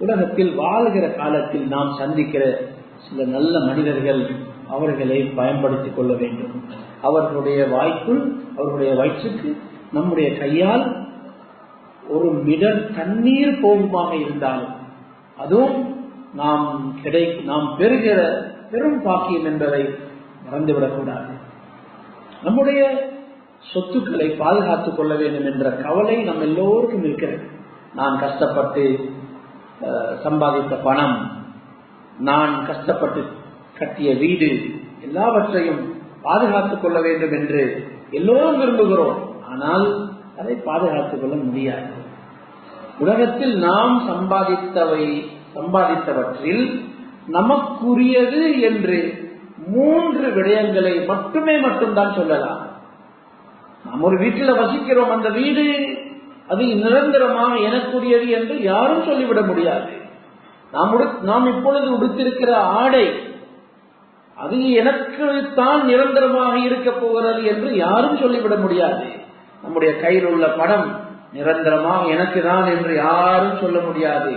உலகத்தில் வாழ்கிற காலத்தில் நாம் சந்திக்கிற சில நல்ல மனிதர்கள் அவர்களை பயன்படுத்திக் கொள்ள வேண்டும். அவர்களுடைய வாய்க்குள் அவர்களுடைய வயிற்றுக்கு நம்முடைய கையால் ஒரு மிடர் தண்ணீர் போகுமாக இருந்தாலும் அதுவும் நாம் கிடை நாம் பெறுகிற பெரும் பாக்கியம் என்பதை மறந்துவிடக்கூடாது நம்முடைய சொத்துக்களை பாதுகாத்துக் கொள்ள வேண்டும் என்ற கவலை நம்ம எல்லோருக்கும் இருக்கிறது. நான் கஷ்டப்பட்டு சம்பாதித்த பணம் நான் கஷ்டப்பட்டு கட்டிய வீடு எல்லாவற்றையும் பாதுகாத்துக் கொள்ள வேண்டும் என்று எல்லோரும் விரும்புகிறோம். ஆனால் அதை பாதுகாத்துக் கொள்ள முடியாது. உலகத்தில் நாம் சம்பாதித்தவை சம்பாதித்தவற்றில் நமக்குரியது என்று மூன்று விடயங்களை மட்டுமே மட்டும்தான் சொல்லலாம். நாம் ஒரு வீட்டில் வசிக்கிறோம் அந்த வீடு அது நிரந்தரமாக எனக்குரியது என்று யாரும் சொல்லிவிட முடியாது. நாம் நாம் இப்பொழுது உடுத்திருக்கிற ஆடை அது எனக்கு தான் நிரந்தரமாக இருக்க போகிறது என்று யாரும் சொல்லிவிட முடியாது. நம்முடைய கையில் உள்ள படம் நிரந்தரமாக எனக்கு தான் என்று யாரும் சொல்ல முடியாது.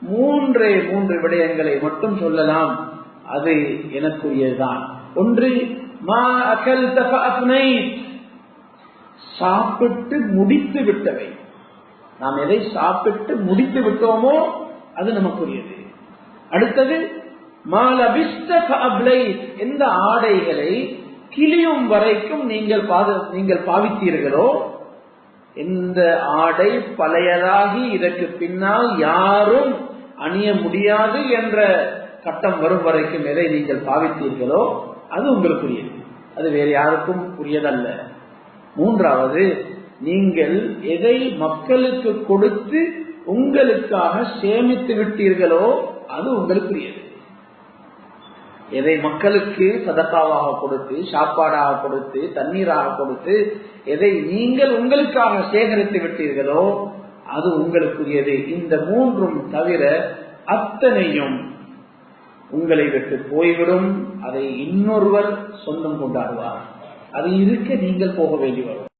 மூன்றே மூன்று விடயங்களை மட்டும் சொல்லலாம். அது எனக்குரியதுதான். ஒன்று மா அகல் ஃபஅஃப்னைத். சாப்பிட்டு முடித்து விட்டவை. நாம் எதை சாப்பிட்டு முடித்து விட்டோமோ அது நமக்குரியது. அடுத்தது எந்த ஆடைகளை கிளியும் வரைக்கும் நீங்கள் பாத- நீங்கள் பாவித்தீர்களோ எந்த ஆடை பழையதாகி இதற்கு பின்னால் யாரும் அணிய முடியாது என்ற கட்டம் வரும் வரைக்கும் எதை நீங்கள் பாவித்தீர்களோ அது உங்களுக்குரியது. அது வேறு யாருக்கும் புரியதல்ல. மூன்றாவது நீங்கள் எதை மக்களுக்கு கொடுத்து உங்களுக்காக சேமித்து விட்டீர்களோ அது உங்களுக்குரியது. எதை மக்களுக்கு சதக்காவாக கொடுத்து சாப்பாடாக கொடுத்து தண்ணீராக கொடுத்து எதை நீங்கள் உங்களுக்காக சேகரித்து விட்டீர்களோ அது உங்களுக்குரியது. இந்த மூன்றும் தவிர அத்தனையும் உங்களை விட்டு போய்விடும். அதை இன்னொருவர் சொந்தம் கொண்டாடுவார். அது இருக்க நீங்கள் போக வேண்டி வரும்.